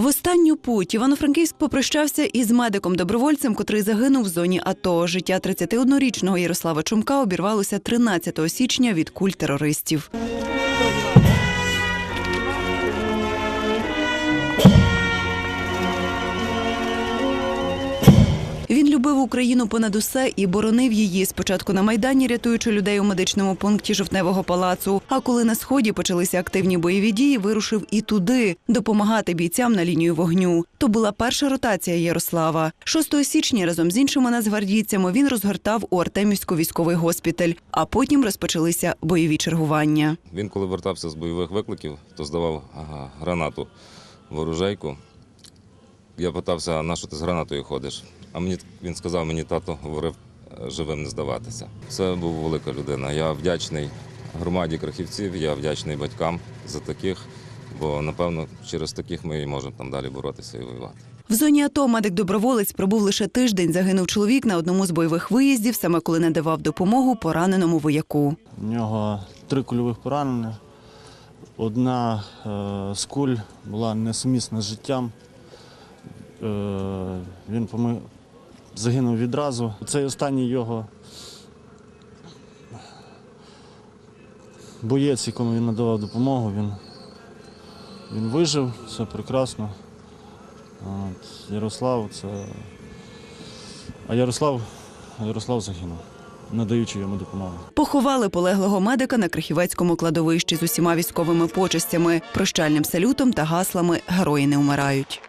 В останню путь Івано-Франківськ попрощався із медиком-добровольцем, котрий загинув в зоні АТО. Життя 31-річного Ярослава Чумка обірвалося 13 січня від куль терористів. Любив Україну понад усе і боронив її спочатку на майдані, рятуючи людей у медичному пункті жовтневого палацу. А коли на сході почалися активні бойові дії, вирушив і туди допомагати бійцям на лінію вогню. То була перша ротація Ярослава. 6 січня разом з іншими нацгвардійцями він розгортав у Артемівську військовий госпіталь. А потім розпочалися бойові чергування. Він, коли вертався з бойових викликів, то здавав ага, гранату в оружейку. Я питався, а на що ти з гранатою ходиш? А мені він сказав, мені тато говорив е, живим не здаватися. Це був велика людина. Я вдячний громаді крахівців, я вдячний батькам за таких, бо напевно через таких ми і можемо там далі боротися і воювати. В зоні АТО медик-доброволець пробув лише тиждень. Загинув чоловік на одному з бойових виїздів, саме коли надавав допомогу пораненому вояку. У нього три кульових поранення. Одна е, з куль була несумісна з життям. Е, він загинув відразу. Цей останній його боєць, якому він надавав допомогу, він, він вижив, все прекрасно. От, Ярослав це. А Ярослав, Ярослав загинув, надаючи йому допомогу. Поховали полеглого медика на Крихівецькому кладовищі з усіма військовими почестями, прощальним салютом та гаслами Герої не вмирають.